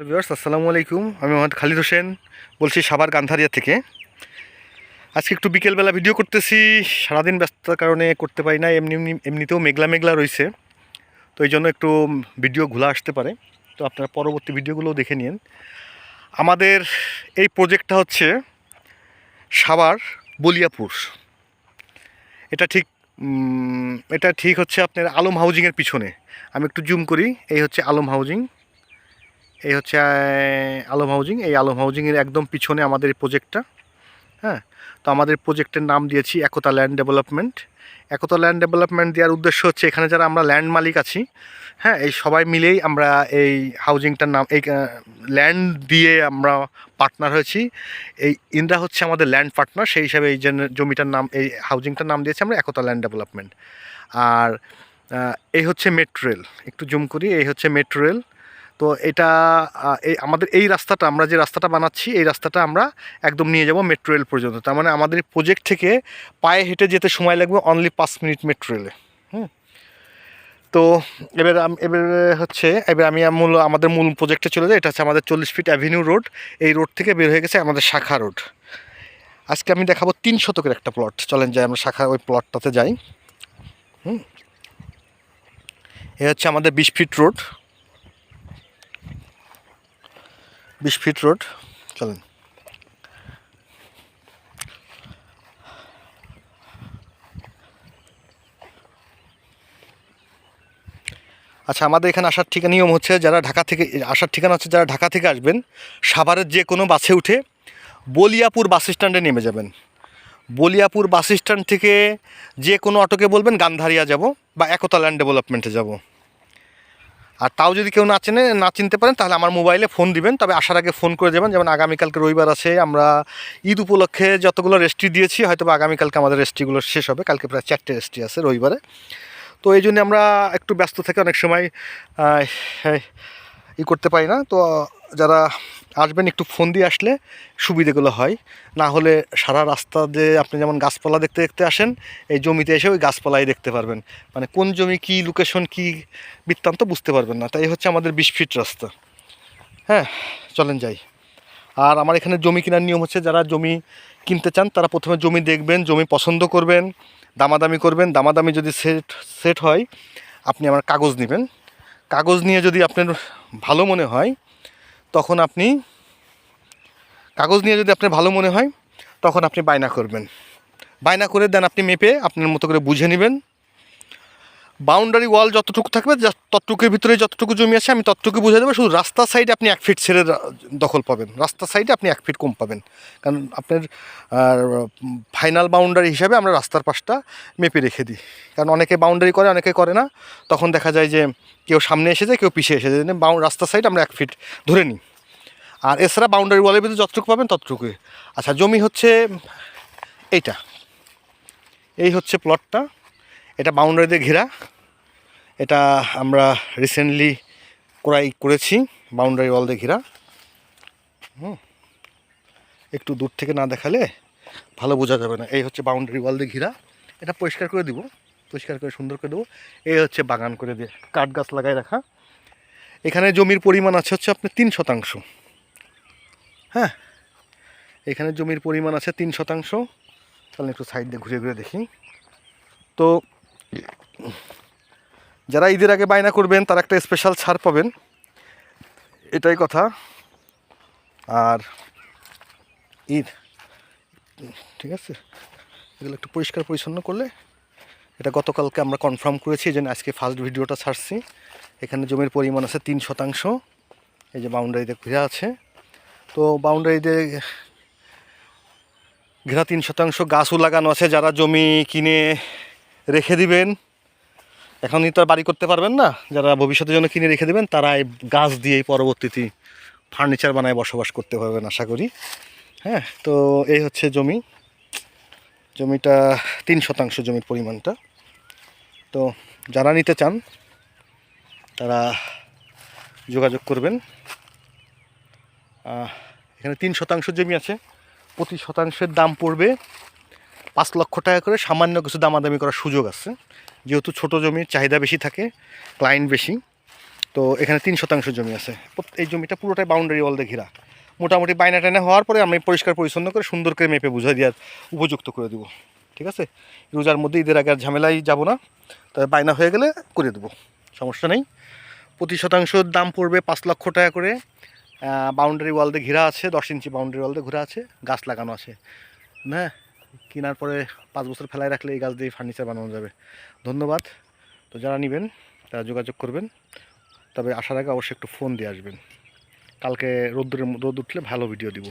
Viewers আসসালামু আলাইকুম। আমি মোহাম্মদ খালিদ হোসেন, বলছি সাভার গান্ধারিয়া থেকে। আজকে একটু বিকেলবেলা ভিডিও করতেছি, সারাদিন ব্যস্ততার কারণে করতে পারি না, এমনি এমনি এমনিতেও মেঘলা মেঘলা রয়েছে। তো এই জন্য একটু ভিডিও ঘোলা আসতে পারে। তো আপনারা পরবর্তী ভিডিওগুলোও দেখে নিন। আমাদের এই প্রজেক্টটা হচ্ছে সাভার বলিয়াপুর। এটা ঠিক এটা ঠিক হচ্ছে আপনার আলম হাউজিংয়ের পিছনে। আমি একটু জুম করি, এই হচ্ছে আলম হাউজিং এই হচ্ছে আলম হাউজিং। এই আলম হাউজিংয়ের একদম পিছনে আমাদের এই প্রজেক্টটা হ্যাঁ? তো আমাদের প্রজেক্টের নাম দিয়েছি Ekta land development Ekta land development দেওয়ার উদ্দেশ্য হচ্ছে এখানে যারা আমরা ল্যান্ড মালিক আছি হ্যাঁ? এই সবাই মিলেই আমরা এই হাউজিংটার নাম, এই ল্যান্ড দিয়ে আমরা পার্টনার হয়েছি। এই ইন্দ্রা হচ্ছে আমাদের ল্যান্ড পার্টনার সেই হিসাবে এই জমিটার নাম, এই হাউজিংটার নাম দিয়েছি আমরা একতা ল্যান্ড ডেভেলপমেন্ট আর এই হচ্ছে মেট্রো রেল একটু জুম করি, এই হচ্ছে মেট্রো রেল তো এটা এই আমাদের এই রাস্তাটা, আমরা যে রাস্তাটা বানাচ্ছি, এই রাস্তাটা আমরা একদম নিয়ে যাব মেট্রো রেল পর্যন্ত। তার মানে আমাদের প্রজেক্ট থেকে পায়ে হেঁটে যেতে সময় লাগবে অনলি পাঁচ মিনিট মেট্রো রেলে। হুম? তো এবার এবার হচ্ছে, এবার আমি মূল, আমাদের মূল প্রজেক্টে চলে যাই। এটা হচ্ছে আমাদের চল্লিশ ফিট অ্যাভিনিউ রোড এই রোড থেকে বের হয়ে গেছে আমাদের শাখা রোড আজকে আমি দেখাবো তিন শতকের একটা প্লট চলেন যাই আমরা শাখা, ওই প্লটটাতে যাই। হুম? এ হচ্ছে আমাদের বিশ ফিট রোড বিশ ফিট রোড। চলেন। আচ্ছা আমাদের এখানে আসার ঠিকানা নিয়ম হচ্ছে যারা ঢাকা থেকে আসার ঠিকানা হচ্ছে যারা ঢাকা থেকে আসবেন সাভারের যে কোনো বাসে উঠে বলিয়াপুর বাস স্ট্যান্ডে নেমে যাবেন। বলিয়াপুর বাস স্ট্যান্ড থেকে যে কোনো অটোকে বলবেন গান্ধারিয়া যাব বা একতা ল্যান্ড ডেভেলপমেন্টে যাব। আর তাও যদি কেউ না চেনে, না চিনতে পারেন, তাহলে আমার মোবাইলে ফোন দিবেন। তবে আসার আগে ফোন করে দেবেন। যেমন আগামীকালকে রবিবার আছে, আমরা ঈদ উপলক্ষে যতগুলো রেস্ট্রি দিয়েছি হয়তো আগামীকালকে আমাদের রেস্ট্রিগুলো শেষ হবে। কালকে প্রায় চারটে রেস্ট্রি আছে রবিবারে। তো এই জন্য আমরা একটু ব্যস্ত থেকে অনেক সময় ই করতে পারি না। তো যারা আসবেন, একটু ফোন দিয়ে আসলে সুবিধেগুলো হয়। না হলে সারা রাস্তা দিয়ে আপনি যেমন গাছপালা দেখতে দেখতে আসেন, এই জমিতে এসে ওই গাছপালাই দেখতে পারবেন। মানে কোন জমি, কী লোকেশন কী বৃত্তান্ত বুঝতে পারবেন না। তাই হচ্ছে আমাদের বিশ ফিট রাস্তা। হ্যাঁ চলেন যাই। আর আমার এখানে জমি কেনার নিয়ম হচ্ছে, যারা জমি কিনতে চান, তারা প্রথমে জমি দেখবেন, জমি পছন্দ করবেন, দামাদামি করবেন। দামাদামি যদি সেট সেট হয়, আপনি আমার কাগজ নেবেন। কাগজ নিয়ে যদি আপনার ভালো মনে হয় তখন আপনি কাগজ নিয়ে যদি আপনার ভালো মনে হয়, তখন আপনি বায়না করবেন। বায়না করে দেন, আপনি মেপে আপনার মতো করে বুঝে নেবেন। বাউন্ডারি ওয়াল যতটুকু থাকবে ততটুকুর ভিতরে যতটুকু জমি আছে, আমি ততটুকু বুঝে দেবো। শুধু রাস্তার সাইডে আপনি এক ফিট ছেড়ে দখল পাবেন। রাস্তার সাইডে আপনি এক ফিট কম পাবেন। কারণ আপনার ফাইনাল বাউন্ডারি হিসাবে আমরা রাস্তার পাশটা মেপে রেখে দিই। কারণ অনেকে বাউন্ডারি করে, অনেকে করে না। তখন দেখা যায় যে কেউ সামনে এসে যায়, কেউ পিছিয়ে এসে যায়। বাউ রাস্তার সাইড আমরা এক ফিট ধরে নিই। আর এছাড়া বাউন্ডারি ওয়ালের ভিতরে যতটুকু পাবেন, ততটুকুই। আচ্ছা জমি হচ্ছে এইটা। এই হচ্ছে প্লটটা এটা বাউন্ডারি দিয়ে ঘেরা। এটা আমরা রিসেন্টলি ক্রয় করেছি বাউন্ডারি ওয়াল দিয়ে ঘেরা। হুম। একটু দূর থেকে না দেখালে ভালো বোঝা যাবে না। এই হচ্ছে বাউন্ডারি ওয়াল দিয়ে ঘেরা। এটা পরিষ্কার করে দিব, পরিষ্কার করে সুন্দর করে দেবো। এই হচ্ছে বাগান করে দিয়ে, কাঠ গাছ লাগাই রাখা। এখানে জমির পরিমাণ আছে হচ্ছে আপনার তিন শতাংশ। হ্যাঁ? এখানে জমির পরিমাণ আছে তিন শতাংশ। তাহলে একটু সাইড দিয়ে ঘুরে ঘুরে দেখি। তো যারা ঈদের আগে বায়না করবেন, তারা একটা স্পেশাল ছাড় পাবেন। এটাই কথা। আর ঈদ, ঠিক আছে? এগুলো একটু পরিষ্কার পরিচ্ছন্ন করলে এটা গতকালকে আমরা কনফার্ম করেছি, এই জন্য আজকে ফার্স্ট ভিডিওটা ছাড়ছি। এখানে জমির পরিমাণ আছে তিন শতাংশ। এই যে বাউন্ডারিতে ঘেরা আছে। তো বাউন্ডারিতে ঘেরা তিন শতাংশ, গাছও লাগানো আছে। যারা জমি কিনে রেখে দিবেন। এখনই তো বাড়ি করতে পারবেন না। যারা ভবিষ্যতের জন্য কিনে রেখে দেবেন তারা এই গাছ দিয়েই পরবর্তীতে ফার্নিচার বানায় বসবাস করতে পারবেন আশা করি। হ্যাঁ তো এই হচ্ছে জমি। জমিটা তিন শতাংশ জমির পরিমাণটা। তো যারা নিতে চান, তারা যোগাযোগ করবেন। এখানে তিন শতাংশ জমি আছে। প্রতি শতাংশের দাম পড়বে। পাঁচ লক্ষ টাকা করে সামান্য কিছু দামাদামি করার সুযোগ আছে। যেহেতু ছোট জমির চাহিদা বেশি থাকে ক্লায়েন্ট বেশি, তো এখানে তিন শতাংশ জমি আছে। এই জমিটা পুরোটাই বাউন্ডারি ওয়াল দিয়ে ঘেরা। মোটামুটি বাইনা টাইনা হওয়ার পরে আমি পরিষ্কার পরিচ্ছন্ন করে সুন্দর করে মেপে বুঝাই দেওয়ার উপযুক্ত করে দেবো। ঠিক আছে? রোজার মধ্যে ঈদের আগে আর ঝামেলাই যাব না, তবে বায়না হয়ে গেলে করে দেবো। সমস্যা নেই। প্রতি শতাংশের দাম পড়বে পাঁচ লক্ষ টাকা করে। বাউন্ডারি ওয়াল দিয়ে ঘেরা আছে, দশ ইঞ্চি বাউন্ডারি ওয়াল দিয়ে ঘেরা আছে, গাছ লাগানো আছে। হ্যাঁ? কেনার পরে পাঁচ বছর ফেলায় রাখলে এই গাছ দিয়ে ফার্নিচার বানানো যাবে। ধন্যবাদ। তো যারা নেবেন, তারা যোগাযোগ করবেন। তবে আসার আগে অবশ্যই একটু ফোন দিয়ে আসবেন। কালকে রোদ্দুরের রোদ উঠলে ভালো ভিডিও দিব।